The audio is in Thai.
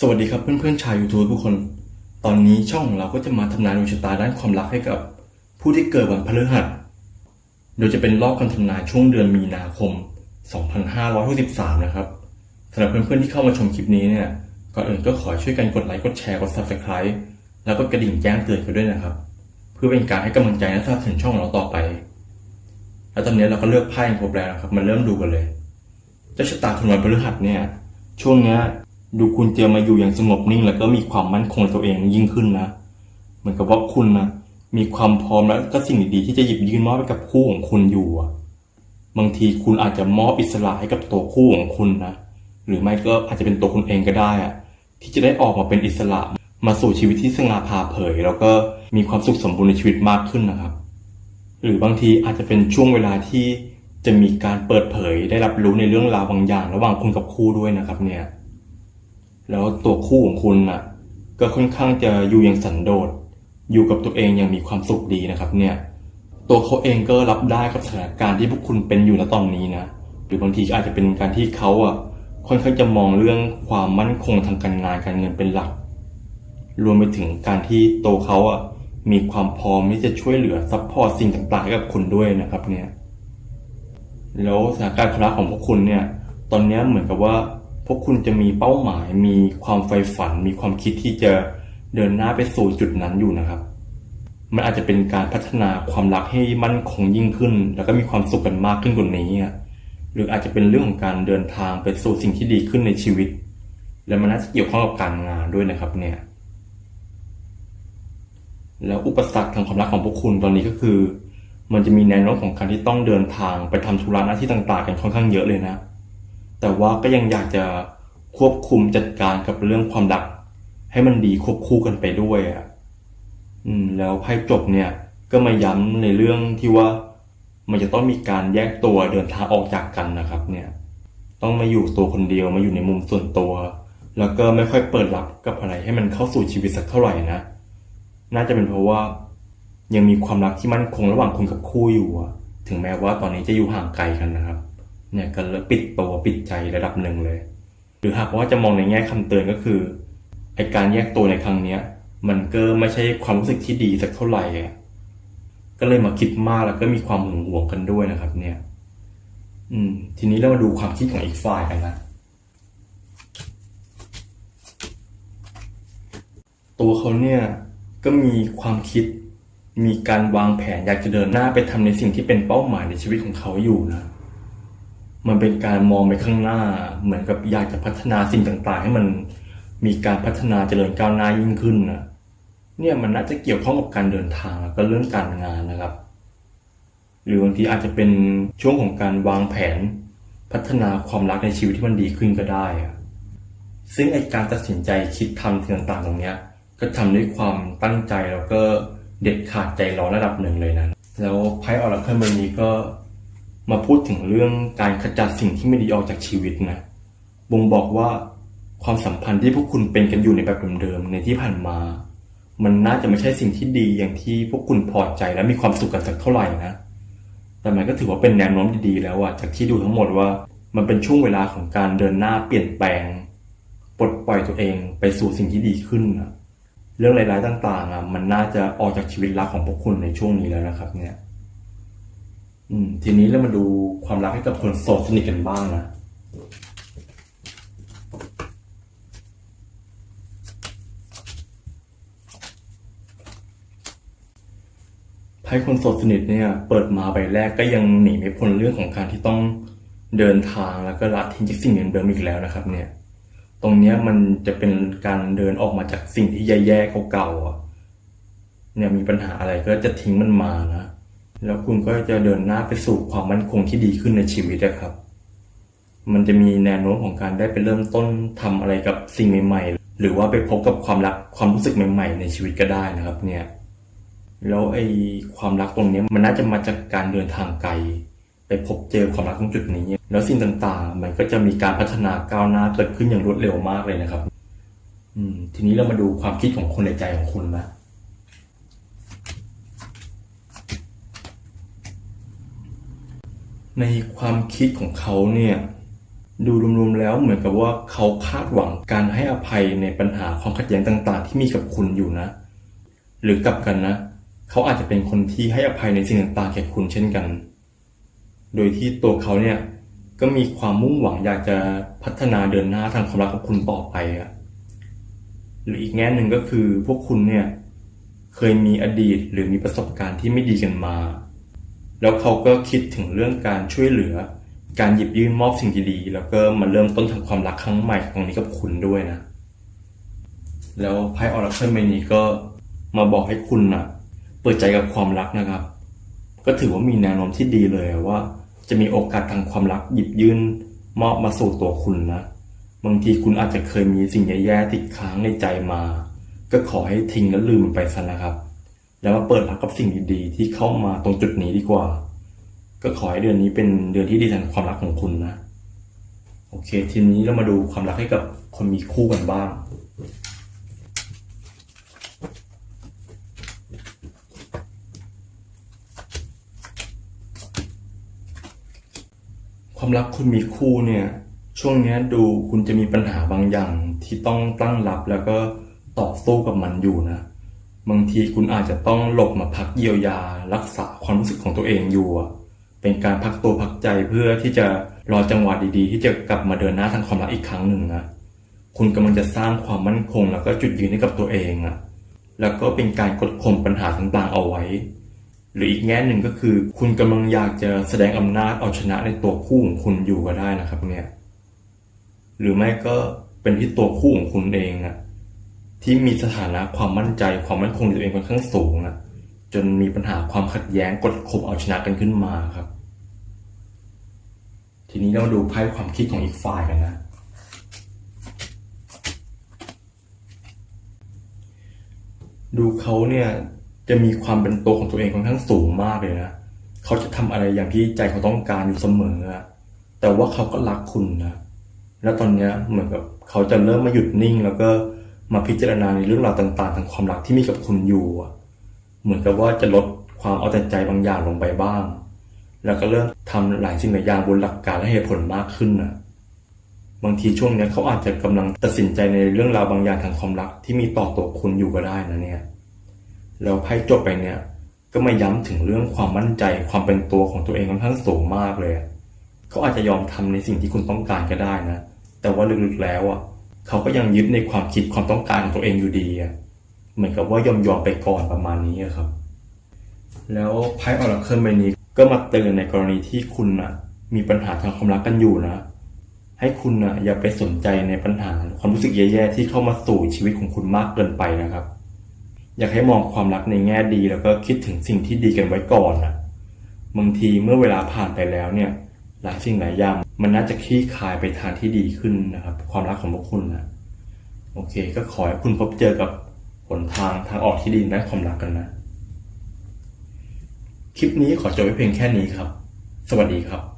สวัสดีครับเพื่อนๆชาวยูทูบทุกคน ตอนนี้ช่องของเราก็จะมาทำนายดวงชะตาด้านความรักให้กับ ผู้ที่เกิดวันพฤหัส โดยจะเป็นรอบการทำนายช่วงเดือนมีนาคม 2563 นะครับสำหรับเพื่อนๆที่เข้ามาชมคลิปนี้เนี่ย ก่อนอื่นก็ขอช่วยกันกดไลค์กดแชร์กด Subscribe แล้วก็กระดิ่งแจ้งเตือนกันด้วยนะครับ เพื่อเป็นการให้กำลังใจและสนับสนุนช่องของเราต่อไป แล้วตอนนี้เราก็เลือกไพ่กันครบแล้วนะครับมาเริ่มดูกันเลยเจ้าชะตาคนวันพฤหัสเนี่ย ช่วงเนี้ย ดูคุณเจอมาอยู่อย่างสงบนิ่ง แล้วก็มีความมั่นคงตัวเองยิ่งขึ้นนะ เหมือนกับว่าคุณนะมีความพร้อมแล้วก็สิ่งดีๆที่จะหยิบยื่นมอบให้กับคู่ของคุณอยู่อะบางทีคุณอาจจะมอบอิสระให้กับตัวคู่ของคุณนะหรือไม่ก็อาจจะเป็นตัวคุณเองก็ได้อะที่จะได้ออกมาเป็นอิสระมาสู่ชีวิตที่สง่าผ่าเผย แล้วก็มีความสุขสมบูรณ์ในชีวิตมากขึ้นนะครับ หรือบางทีอาจจะเป็นช่วงเวลาที่จะมีการเปิดเผยได้รับรู้ในเรื่องราวบางอย่าง ระหว่างคุณกับคู่ด้วยนะครับเนี่ย แล้วตัวคู่ของคุณน่ะ ก็ค่อนข้างจะอยู่อย่างสันโดษ อยู่กับตัวเองอย่างมีความสุขดีนะครับ เนี่ย ตัวเขาเองก็รับได้กับสถานการณ์ที่พวกคุณเป็นอยู่ณตอนนี้นะ หรือบางทีอาจจะเป็นการที่เขาอะ ค่อนข้างจะมองเรื่องความมั่นคงทางการงานการเงินเป็นหลัก รวมไปถึงการที่ตัวเขาอะมีความพร้อมที่จะช่วยเหลือซัพพอร์ตสิ่งต่างๆให้กับคุณด้วยนะครับเนี่ย แล้วสถานการณ์ควารักของพวกคุณเนี่ย ตอนนี้เหมือนกับว่า พวกคุณจะมีเป้าหมาย มีความใฝ่ฝัน มีความคิดที่จะเดินหน้าไปสู่จุดนั้นอยู่นะครับ มันอาจจะเป็นการพัฒนาความรักให้มั่นคงยิ่งขึ้น แล้วก็มีความสุขกันมากขึ้นกว่านี้หรืออาจจะเป็นเรื่องของการเดินทางไปสู่สิ่งที่ดีขึ้นในชีวิต และมันน่าจะเกี่ยวข้องกับการงานด้วยนะครับเนี่ย แล้วอุปสรรคทางความรักของพวกคุณตอนนี้ก็คือ มันจะมีแนวโน้มของการที่ต้องเดินทางไปทำธุระหน้าที่ต่าง ๆ กันค่อนข้างเยอะเลยนะ แต่ว่าก็ยังอยากจะควบคุมจัดการกับเรื่องความรัก ให้มันดีควบคู่กันไปด้วยอะอืม แล้วไพ่จบเนี่ย ก็มาย้ำในเรื่องที่ว่า มันจะต้องมีการแยกตัวเดินทางออกจากกันนะครับ เนี่ย ต้องมาอยู่ตัวคนเดียวมาอยู่ในมุมส่วนตัว แล้วก็ไม่ค่อยเปิดรับกับอะไรให้มันเข้าสู่ชีวิตสักเท่าไหร่นะน่าจะเป็นเพราะว่า ยังมีความรักที่มั่นคงระหว่างคุณกับคู่อยู่อะถึงแม้ว่าตอนนี้จะอยู่ห่างไกลกันนะครับ เนี่ยก็เลยปิดตัวปิดใจระดับหนึ่งเลย หรือหากว่าจะมองในแง่คำเตือนก็คือไอการแยกตัวในครั้งเนี้ย มันก็ไม่ใช่ความรู้สึกที่ดีสักเท่าไหร่อะก็เลยมาคิดมากแล้วก็มีความหึงหวงกันด้วยนะครับ เนี่ย อืม ทีนี้เรามาดูความคิดของอีกฝ่ายกันนะตัวเขาเนี่ยก็มีความคิด มีการวางแผนอยากจะเดินหน้าไปทำในสิ่งที่เป็นเป้าหมายในชีวิตของเขาอยู่นะ มันเป็นการมองไปข้างหน้า เหมือนกับอยากจะพัฒนาสิ่งต่างๆ ให้มันมีการพัฒนาเจริญก้าวหน้ายิ่งขึ้นนะเนี่ยมันน่าจะเกี่ยวข้องกับการเดินทางแล้วก็เรื่องการงานนะครับ หรือบางทีอาจจะเป็นช่วงของการวางแผน พัฒนาความรักในชีวิตที่มันดีขึ้นก็ได้อะซึ่งไอการตัดสินใจคิดทำสิ่งต่างๆตรงเนี้ย ก็ทำด้วยความตั้งใจแล้วก็เด็ดขาดใจร้อนระดับหนึ่งเลยนะแล้วไพ่ออร์เคิลใบนี้ก็ มาพูดถึงเรื่องการขจัดสิ่งที่ไม่ดีออกจากชีวิตนะบ่งบอกว่าความสัมพันธ์ที่พวกคุณเป็นกันอยู่ในแบบเดิมๆในที่ผ่านมา มันน่าจะไม่ใช่สิ่งที่ดีอย่างที่พวกคุณพอใจและมีความสุขกันสักเท่าไหร่นะ แต่มันก็ถือว่าเป็นแนวโน้มดีๆแล้วอะจากที่ดูทั้งหมดว่า มันเป็นช่วงเวลาของการเดินหน้าเปลี่ยนแปลงปลดปล่อยตัวเองไปสู่สิ่งที่ดีขึ้นนะเรื่องร้ายๆต่างๆอะมันน่าจะออกจากชีวิตรักของพวกคุณในช่วงนี้แล้วนะครับเนี่ย อืม ทีนี้เรามาดูความรักให้กับคนโสดสนิทกันบ้างนะไพ่คนโสดสนิทเนี่ย เปิดมาใบแรกก็ยังหนีไม่พ้นเรื่องของการที่ต้องเดินทางแล้วก็ละทิ้งจากสิ่งเดิมๆอีกแล้วนะครับ เนี่ย ตรงเนี้ยมันจะเป็นการเดินออกมาจากสิ่งที่แย่ๆเก่าๆอะเนี่ยมีปัญหาอะไรก็จะทิ้งมันมานะ แล้วคุณก็จะเดินหน้าไปสู่ความมั่นคงที่ดีขึ้นในชีวิตนะครับ มันจะมีแนวโน้มของการได้ไปเริ่มต้นทำอะไรกับสิ่งใหม่ ๆ หรือว่าไปพบกับความรักความรู้สึกใหม่ ๆ ในชีวิตก็ได้นะครับ เนี่ยแล้วไอ้ความรักตรงนี้มันน่าจะมาจากการเดินทางไกล ไปพบเจอความรักตรงจุดนี้ แล้วสิ่งต่างๆ มันก็จะมีการพัฒนาก้าวหน้าเกิดขึ้นอย่างรวดเร็วมากเลยนะครับ อืม ทีนี้เรามาดูความคิดของคนในใจของคุณนะ ในความคิดของเขาเนี่ยดูรวมๆแล้วเหมือนกับว่าเขาคาดหวังการให้อภัยในปัญหาความขัดแย้งต่าง ๆ ที่มีกับคุณอยู่นะ หรือกลับกันนะ เขาอาจจะเป็นคนที่ให้อภัยในสิ่งต่างๆแก่คุณเช่นกัน โดยที่ตัวเขาเนี่ยก็มีความมุ่งหวังอยากจะพัฒนาเดินหน้าทางความรักกับคุณต่อไปอะหรืออีกแง่หนึ่งก็คือพวกคุณเนี่ยเคยมีอดีตหรือมีประสบการณ์ที่ไม่ดีกันมา แล้วเขาก็คิดถึงเรื่องการช่วยเหลือ การหยิบยื่นมอบสิ่งดีๆ แล้วก็มาเริ่มต้นทำความรักครั้งใหม่ตรงนี้กับคุณด้วยนะ แล้วไพ่ออร์เคิลใบนี้ก็มาบอกให้คุณนะเปิดใจกับความรักนะครับ ก็ถือว่ามีแนวโน้มที่ดีเลยว่า จะมีโอกาสทางความรักหยิบยื่นมอบมาสู่ตัวคุณนะบางทีคุณอาจจะเคยมีสิ่งแย่ๆติดค้างในใจมา ก็ขอให้ทิ้งและลืมมันไปซะนะครับ แล้วมาเปิดรับกับสิ่งดีๆ ที่เข้ามาตรงจุดนี้ดีกว่า ก็ขอให้เดือนนี้เป็นเดือนที่ดีทางความรักของคุณนะ โอเค ทีนี้เรามาดูความรักให้กับคนมีคู่กันบ้างความรักคุณมีคู่เนี่ยช่วงนี้ดูคุณจะมีปัญหาบางอย่างที่ต้องตั้งรับแล้วก็ต่อสู้กับมันอยู่นะ บางทีคุณอาจจะต้องหลบมาพักเยียวยา รักษาความรู้สึกของตัวเองอยู่ เป็นการพักตัวพักใจเพื่อที่จะรอจังหวะดีๆ ที่จะกลับมาเดินหน้าทางความรักอีกครั้งหนึ่งนะคุณกำลังจะสร้างความมั่นคงแล้วก็จุดยืนให้กับตัวเองอะแล้วก็เป็นการกดข่มปัญหาต่างๆเอาไว้ หรืออีกแง่หนึ่งก็คือ คุณกำลังอยากจะแสดงอำนาจเอาชนะในตัวคู่ของคุณอยู่ก็ได้นะครับเนี่ยหรือไม่ก็เป็นที่ตัวคู่ของคุณเองอะ ที่มีสถานะความมั่นใจความมั่นคงในตัวเองค่อนข้างสูงอะจนมีปัญหาความขัดแย้งกดข่มเอาชนะกันขึ้นมาครับ ทีนี้เรามาดูไพ่ความคิดของอีกฝ่ายกันนะดูเขาเนี่ยจะมีความเป็นตัวของตัวเองค่อนข้างสูงมากเลยนะ เขาจะทำอะไรอย่างที่ใจเขาต้องการอยู่เสมออะแต่ว่าเขาก็รักคุณนะ แล้วตอนเนี้ยเหมือนกับเขาจะเริ่มมาหยุดนิ่งแล้วก็ มาพิจารณาในเรื่องราวต่างๆทางความรักที่มีกับคุณอยู่ เหมือนกับว่าจะลดความเอาแต่ใจบางอย่างลงไปบ้าง แล้วก็เริ่มทำหลายสิ่งหลายอย่างบนหลักการและเหตุผลมากขึ้นนะบางทีช่วงนี้เขาอาจจะกำลังตัดสินใจในเรื่องราวบางอย่างทางความรักที่มีต่อตัวคุณอยู่ก็ได้นะเนี่ยแล้วไพ่จบไปเนี่ย ก็มาย้ำถึงเรื่องความมั่นใจความเป็นตัวของตัวเองค่อนข้างสูงมากเลย เขาอาจจะยอมทำในสิ่งที่คุณต้องการก็ได้นะ แต่ว่าลึกๆแล้วอะ เขาก็ยังยึดในความคิดความต้องการของตัวเองอยู่ดีอะเหมือนกับว่ายอมยอมไปก่อนประมาณนี้ครับ แล้วไพ่ออร์เคิลใบนี้ก็มาเตือนในกรณีที่คุณอะ มีปัญหาทางความรักกันอยู่นะ ให้คุณอะอย่าไปสนใจในปัญหาความรู้สึกแย่ๆที่เข้ามาสู่ชีวิตของคุณมากเกินไปนะครับ อยากให้มองความรักในแง่ดีแล้วก็คิดถึงสิ่งที่ดีกันไว้ก่อนนะบางทีเมื่อเวลาผ่านไปแล้วเนี่ย หลายสิ่งหลายอย่าง มันน่าจะคลี่คลายไปทางที่ดีขึ้นนะครับ ความรักของพวกคุณนะโอเค ก็ขอให้คุณพบเจอกับหนทางทางออกที่ดีในความรักกันนะ คลิปนี้ขอจบไว้เพียงแค่นี้ครับ สวัสดีครับ